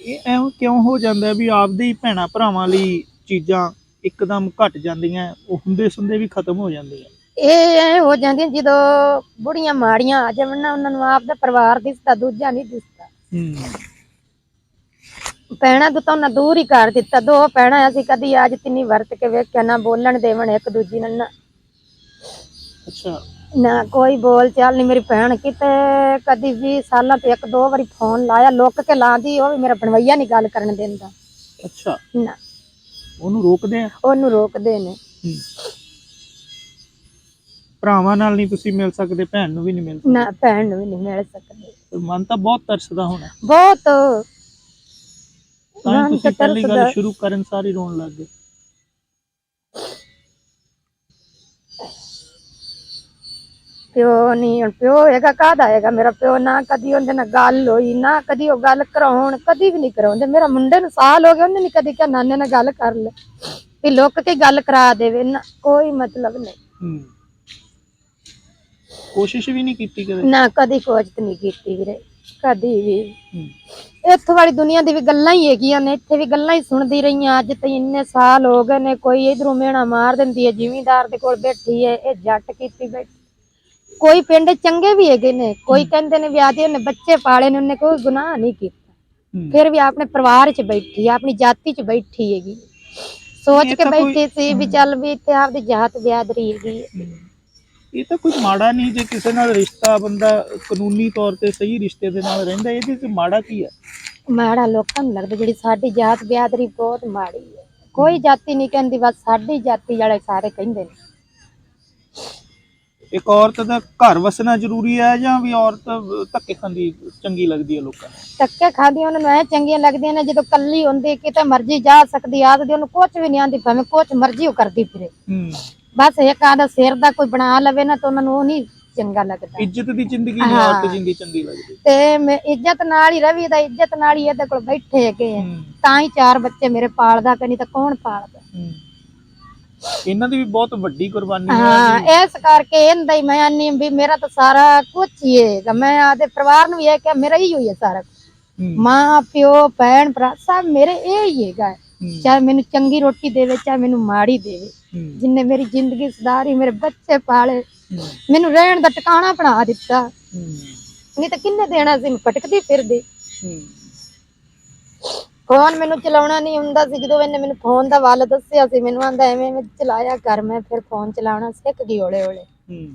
ਇਹ ਐਵੇਂ ਕਿਉਂ ਹੋ ਜਾਂਦਾ ਵੀ ਆਪਦੇ ਹੀ ਭੈਣਾ ਭਰਾਵਾਂ ਲਈ ਚੀਜ਼ਾਂ ਇੱਕਦਮ ਘਟ ਜਾਂਦੀਆਂ ਉਹ ਹੁੰਦੇ ਸੁੰਦੇ ਵੀ ਖਤਮ ਹੋ ਜਾਂਦੀਆਂ ਇਹ ਐ ਹੋ ਜਾਂਦੀਆਂ ਜਦੋਂ ਬੁੜੀਆਂ ਮਾੜੀਆਂ ਆ ਜਾਵਣ ਨਾ ਉਹਨਾਂ ਨੂੰ ਆਪ ਦਾ ਪਰਿਵਾਰ ਦਿਸਦਾ ਦੂਜਾ ਨਹੀਂ ਦਿਸਦਾ। ਹੂੰ। ਪੈਣਾ ਤਾਂ ਉਹਨਾਂ ਦੂਰ ਹੀ ਕਰ ਦਿੱਤਾ ਦੋ ਪੈਣਾ ਅਸੀਂ ਕਦੀ ਅੱਜ ਤਿੰਨੀ ਵਰਤ ਕੇ ਵੇਖਿਆ ਨਾ ਬੋਲਣ ਦੇਵਣ ਇੱਕ ਦੂਜੀ ਨਾਲ ਨਾ ਅੱਛਾ। ਨਾ ਕੋਈ ਬੋਲ ਚਾਲ ਨਹੀਂ ਮੇਰੀ ਭੈਣ ਕਿਤੇ। ਕਦੀ 20 ਸਾਲਾਂ ਤੋਂ ਇੱਕ ਦੋ ਵਾਰੀ ਫੋਨ ਲਾਇਆ ਲੁੱਕ ਕੇ ਲਾਂਦੀ ਉਹ ਵੀ ਮੇਰਾ ਬਣਵਈਆ ਨਹੀਂ ਗੱਲ ਕਰਨ ਦਿੰਦਾ। ਅੱਛਾ। ਨਾ। ਉਹਨੂੰ ਰੋਕਦੇ ਆ? ਉਹਨੂੰ ਰੋਕਦੇ ਨੇ। ਹੂੰ। ਭਰਾਵਾਂ ਨਾਲ ਨਹੀਂ ਤੁਸੀਂ ਮਿਲ ਸਕਦੇ ਭੈਣ ਨੂੰ ਵੀ ਨਹੀਂ ਮਿਲ ਸਕਦੇ। ਨਾ ਭੈਣ ਨੂੰ ਵੀ ਨਹੀਂ ਮਿਲ ਸਕਦੇ। ਮਨ ਤਾਂ ਬਹੁਤ ਤਰਸਦਾ ਹੋਣਾ। ਬਹੁਤ। ਤਾਂ ਮਨ ਹੀ ਤਾਂ ਤੁਸੀਂ ਪਹਿਲੀ ਗੱਲ ਤਰਸਦਾ। ਸ਼ੁਰੂ ਕਰਨ ਸਾਰੀ ਰੋਣ ਲੱਗ ਗਏ। ਪਿਓ ਨਹੀਂ ਹੁਣ ਪਿਓ ਹੈਗਾ ਕਾਹਦਾ ਹੈਗਾ ਮੇਰਾ ਪਿਓ ਨਾ ਕਦੀ ਉਹਦੇ ਨਾਲ ਗੱਲ ਹੋਈ ਨਾ ਕਦੀ ਉਹ ਗੱਲ ਕਰਾਉਣ ਕਦੀ ਵੀ ਨਹੀਂ ਕਰਾਉਂਦੇ। ਮੇਰਾ ਮੁੰਡੇ ਨੂੰ ਸਾਲ ਹੋ ਗਿਆ ਉਹਨੇ ਨਹੀਂ ਕਦੀ ਕਿਹਾ ਨਾਨੇ ਨਾਲ ਗੱਲ ਕਰ ਲੈ ਵੀ ਲੁੱਕ ਕੇ ਗੱਲ ਕਰਾ ਦੇਵੇ ਨਾ ਕੋਈ ਮਤਲਬ ਨਹੀਂ। ਹੂੰ। ਕੋਸ਼ਿਸ਼ ਵੀ ਨਹੀਂ ਕੀਤੀ ਕਦੇ? ਨਾ ਕਦੀ ਕੋਸ਼ਿਸ਼ ਨਹੀਂ ਕੀਤੀ ਵੀਰੇ ਕਦੀ ਵੀ। ਹੂੰ। ਇੱਥੋਂ ਵਾਲੀ ਦੁਨੀਆ ਦੀ ਵੀ ਗੱਲਾਂ ਹੀ ਹੈਗੀਆਂ ਨੇ ਇੱਥੇ ਵੀ ਗੱਲਾਂ ਹੀ ਸੁਣਦੀ ਰਹੀਆਂ ਅੱਜ ਤੇ ਇੰਨੇ ਸਾਲ ਹੋ ਗਏ ਨੇ ਕੋਈ ਇਧਰੋਂ ਮੇਣਾ ਮਾਰ ਦਿੰਦੀ ਹੈ ਜ਼ਿਮੀਂਦਾਰ ਦੇ ਕੋਲ ਬੈਠੀ ਹੈ ਇਹ ਜੱਟ ਕੀਤੀ ਬੈਠੀ ਕੋਈ ਪਿੰਡ ਚੰਗੇ ਵੀ ਹੈਗੇ ਨੇ ਕੋਈ ਕਹਿੰਦੇ ਨੇ ਵੀ ਆਦੇ ਉਹਨੇ ਬੱਚੇ ਪਾਲੇ ਨੇ ਉਹਨੇ ਕੋਈ ਗੁਨਾਹ ਨਹੀਂ ਕੀਤਾ। ਫਿਰ ਵੀ ਆਪਣੇ ਪਰਿਵਾਰ 'ਚ ਬੈਠੀ ਹੈ ਆਪਣੀ ਜਾਤੀ 'ਚ ਬੈਠੀ ਹੈਗੀ। ਸੋਚ ਕੇ ਬੈਠੀ ਸੀ ਵੀ ਚੱਲ ਵੀ ਇੱਥੇ ਆਪਦੀ ਜਾਤ ਬਿਆਦਰੀ ਹੈਗੀ। ਇਹ ਤਾਂ ਕੁਝ ਮਾੜਾ ਨਹੀਂ ਜੇ ਕਿਸੇ ਨਾਲ ਰਿਸ਼ਤਾ ਬੰਦਾ ਕਾਨੂੰਨੀ ਤੌਰ ਤੇ ਸਹੀ ਰਿਸ਼ਤੇ ਦੇ ਨਾਲ ਰਹਿੰਦਾ ਇਹਦੇ ਚ ਮਾੜਾ ਕੀ ਹੈ ਮਾੜਾ ਲੋਕਾਂ ਨੂੰ ਲੱਗਦਾ ਜਿਹੜੀ ਸਾਡੀ ਜਾਤ ਬਿਆਦਰੀ ਬਹੁਤ ਮਾੜੀ ਹੈ। ਕੋਈ ਜਾਤੀ ਨਹੀਂ ਕਹਿੰਦੀ ਬਸ ਸਾਡੀ ਜਾਤੀ ਵਾਲੇ ਸਾਰੇ ਕਹਿੰਦੇ ਨੇ। ਇੱਕ ਔਰਤ ਦਾ ਘਰ ਵਸਣਾ ਜ਼ਰੂਰੀ ਹੈ ਜਾਂ ਵੀ ਔਰਤ ਧੱਕੇ ਖਾਂਦੀ ਚੰਗੀ ਲੱਗਦੀ ਹੈ ਲੋਕਾਂ ਨੂੰ? ਧੱਕੇ ਖਾਂਦੀ ਉਹਨਾਂ ਨੂੰ ਐ ਚੰਗੀਆਂ ਲੱਗਦੀਆਂ ਨੇ ਜਦੋਂ ਕੱਲੀ ਹੁੰਦੀ ਕਿਤੇ ਮਰਜ਼ੀ ਜਾ ਸਕਦੀ ਆਦਦੀ ਉਹਨੂੰ ਕੁਝ ਵੀ ਨਹੀਂ ਆਂਦੀ ਭਾਵੇਂ ਕੁਝ ਮਰਜ਼ੀ ਉਹ ਕਰਦੀ ਫਿਰੇ। ਹੂੰ। ਬਸ ਇੱਕ ਆਦਾ ਸਿਰ ਦਾ ਕੋਈ ਬਣਾ ਲਵੇ ਨਾ ਤਾਂ ਉਹਨਾਂ ਨੂੰ ਉਹ ਨਹੀਂ ਚੰਗਾ ਲੱਗਦਾ। ਇੱਜ਼ਤ ਦੀ ਜ਼ਿੰਦਗੀ ਨਹੀਂ। ਔਰਤ ਜਿੰਦੀ ਚੰਗੀ ਲੱਗਦੀ। ਤੇ ਮੈਂ ਇੱਜ਼ਤ ਨਾਲ ਹੀ ਰਵੀ ਦਾ ਇੱਜ਼ਤ ਨਾਲ ਹੀ ਇਹਦੇ ਕੋਲ ਬੈਠੇ ਹੈਗੇ ਆ। ਤਾਂ ਹੀ ਚਾਰ ਬੱਚੇ ਮੇਰੇ ਪਾਲਦਾ ਕਿ ਨਹੀਂ ਤਾਂ ਕੌਣ ਪਾਲਦਾ? ਹੂੰ। ਇਹਨਾਂ ਦੀ ਵੀ ਬਹੁਤ ਵੱਡੀ ਕੁਰਬਾਨੀ ਹੈ ਹਾਂ ਇਸ ਕਰਕੇ ਇਹਦਾ ਹੀ ਮੈਂ ਆਨੀ ਵੀ ਮੇਰਾ ਤਾਂ ਸਾਰਾ ਕੁਝ ਹੀ ਹੈ ਮੈਂ ਆਦੇ ਪਰਿਵਾਰ ਨੂੰ ਵੀ ਇਹ ਕਿ ਮੇਰਾ ਹੀ ਹੋਈ ਹੈ ਸਾਰਾ ਹੂੰ, ਮਾਂ ਪਿਓ ਭੈਣ ਭਰਾ ਸਭ ਮੇਰੇ ਇਹ ਹੀ ਹੈਗਾ। ਹੂੰ, ਚਾਹੇ ਮੈਨੂੰ ਚੰਗੀ ਰੋਟੀ ਦੇਵੇ ਚਾਹੇ ਮੈਨੂੰ ਮਾੜੀ ਦੇਵੇ। ਹੂੰ, ਜਿੰਨੇ ਮੇਰੀ ਜ਼ਿੰਦਗੀ ਸੁਧਾਰੀ ਮੇਰੇ ਬੱਚੇ ਪਾਲੇ। ਹੂੰ, ਮੈਨੂੰ ਰਹਿਣ ਦਾ ਟਿਕਾਣਾ ਬਣਾ ਦਿੱਤਾ। ਹੂੰ, ਨਹੀਂ ਤਾਂ ਕਿੰਨੇ ਦੇਣਾ ਸੀ ਮੈਂ ਭਟਕਦੀ ਫਿਰਦੀ। ਹੂੰ। ਫੋਨ ਮੈਨੂੰ ਚਲਾਉਣਾ ਨਹੀਂ ਹੁੰਦਾ ਸੀ ਜਦੋਂ ਇਹਨੇ ਮੈਨੂੰ ਫੋਨ ਦਾ ਵੱਲ ਦੱਸਿਆ ਸੀ ਮੈਨੂੰ ਆਂਦਾ ਐਵੇਂ ਐਵੇਂ ਚਲਾਇਆ ਕਰ ਮੈਂ ਫਿਰ ਫੋਨ ਚਲਾਉਣਾ ਸਿੱਖ ਗਈ ਹੌਲੇ ਹੌਲੇ ਹੂੰ।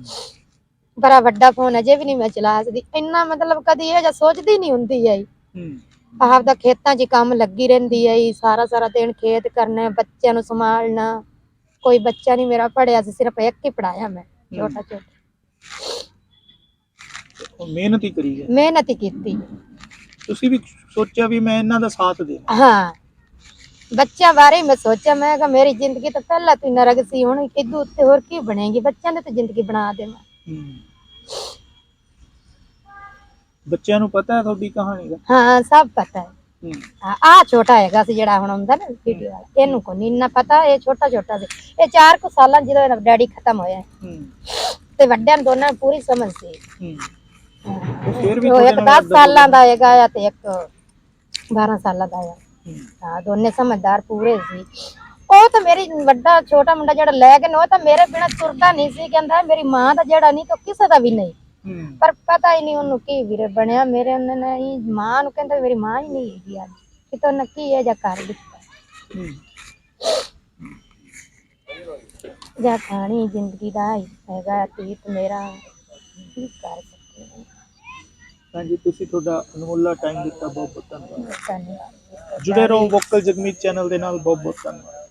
ਬੜਾ ਵੱਡਾ ਫੋਨ ਅਜੇ ਵੀ ਨਹੀਂ ਮੈਂ ਚਲਾ ਸਕਦੀ। ਇੰਨਾ ਮਤਲਬ ਕਦੀ ਇਹ ਜਾਂ ਸੋਚਦੀ ਨਹੀਂ ਹੁੰਦੀ ਆਈ। ਹੂੰ। ਆਪਦਾ ਖੇਤਾਂ 'ਚ ਕੰਮ ਲੱਗੀ ਰਹਿੰਦੀ ਆਈ ਸਾਰਾ ਸਾਰਾ ਦਿਨ ਖੇਤ ਕਰਨਾ ਬੱਚਿਆਂ ਨੂੰ ਸੰਭਾਲਣਾ। ਕੋਈ ਬੱਚਾ ਨਹੀਂ ਮੇਰਾ ਪੜਿਆ ਸੀ ਸਿਰਫ ਇੱਕ ਹੀ ਪੜਾਇਆ ਮੈਂ ਛੋਟਾ ਛੋਟਾ। ਮਿਹਨਤ ਹੀ ਕਰੀ ਹੈ। ਮਿਹਨਤ ਹੀ ਕੀਤੀ। ਤੁਸੀਂ ਵੀ ਸੋਚਿਆ ਵੀ ਮੈਂ ਇਹਨਾਂ ਦਾ ਸਾਥ ਦੇਵਾਂ। ਹਾਂ। ਬੱਚਿਆਂ ਬਾਰੇ ਮੈਂ ਸੋਚਿਆ ਮੈਂ ਕਿ ਮੇਰੀ ਜ਼ਿੰਦਗੀ ਤਾਂ ਪਹਿਲਾਂ ਤੋਂ ਨਰਕ ਸੀ ਹੁਣ ਕਿਦੋਂ ਉੱਤੇ ਹੋਰ ਕੀ ਬਣੇਗੀ? ਬੱਚਿਆਂ ਨੇ ਤਾਂ ਜ਼ਿੰਦਗੀ ਬਣਾ ਹੂੰ। ਬੱਚਿਆਂ ਨੂੰ ਪਤਾ ਹੈ ਤੁਹਾਡੀ ਕਹਾਣੀ ਦਾ? ਹਾਂ ਸਭ ਪਤਾ ਹੈ। ਆ ਛੋਟਾ ਹੈਗਾ ਸੀ ਜਿਹੜਾ ਹੁਣ ਹੁੰਦਾ ਨਾ ਵੀਡੀਓ ਵਾਲਾ ਇਹਨੂੰ ਕੋਈ ਨਹੀਂ ਇੰਨਾ ਪਤਾ ਇਹ ਛੋਟਾ ਛੋਟਾ ਸੀ। ਇਹ 4 ਕੁ ਸਾਲਾਂ ਜਦੋਂ ਇਹਦਾ ਡੈਡੀ ਖਤਮ ਹੋਇਆ। ਤੇ ਵੱਡਿਆਂ ਨੂੰ ਦੋਨਾਂ ਨੂੰ ਪੂਰੀ ਸਮਝ ਸੀ। ਫਿਰ ਵੀ ਉਹ ਤੁਹਾਡੇ ਇੱਕ ਨਾਲ 10 ਸਾਲਾਂ ਦਾ ਹੈਗਾ ਤੇ ਇੱਕ 12 ਸਾਲਾਂ ਦਾ ਆ ਹੂੰ, ਹਾਂ ਦੋਨੇ ਸਮਝਦਾਰ ਪੂਰੇ ਸੀ ਉਹ ਤਾਂ ਮੇਰੀ ਵੱਡਾ ਛੋਟਾ ਮੁੰਡਾ ਜਿਹੜਾ ਲੈ ਕੇ ਨੇ ਉਹ ਤਾਂ ਮੇਰੇ ਬਿਨਾ ਤੁਰਦਾ ਨਹੀਂ ਸੀ ਕਹਿੰਦਾ ਮੇਰੀ ਮਾਂ ਦਾ ਜਿਹੜਾ ਨਹੀਂ ਤਾਂ ਕਿਸੇ ਦਾ ਵੀ ਨਹੀਂ ਹੂੰ ਪਰ ਪਤਾ ਹੀ ਨਹੀਂ ਉਹਨੂੰ ਕੀ ਵੀਰੇ ਬਣਿਆ ਮੇਰੇ ਉਹਨੇ ਨਹੀਂ ਮਾਂ ਨੂੰ ਕਹਿੰਦਾ ਮੇਰੀ ਮਾਂ ਹੀ ਨਹੀਂ ਹੈਗੀ ਅੱਜ ਕਿਤੋਂ ਨਾ ਕੀ ਇਹ ਜਾਂ ਕਰ ਦਿੱਤਾ ਹੂੰ ਜਾਂ ਖਾਣੀ ਜ਼ਿੰਦਗੀ ਦਾ ਹੀ ਹੈਗਾ ਤੀਤ ਮੇਰਾ ਕੀ ਕਰ ਸਕਦੇ ਹਾਂ ਹਾਂਜੀ ਤੁਸੀਂ ਤੁਹਾਡਾ ਅਨਮੋਲਾ ਟਾਈਮ ਦਿੱਤਾ ਬਹੁਤ ਬਹੁਤ ਧੰਨਵਾਦ। ਧੰਨਵਾਦ। ਜੁੜੇ ਰਹੋ ਵੋਕਲ ਜਗਮੀਤ ਚੈਨਲ ਦੇ ਨਾਲ ਬਹੁਤ ਬਹੁਤ ਧੰਨਵਾਦ।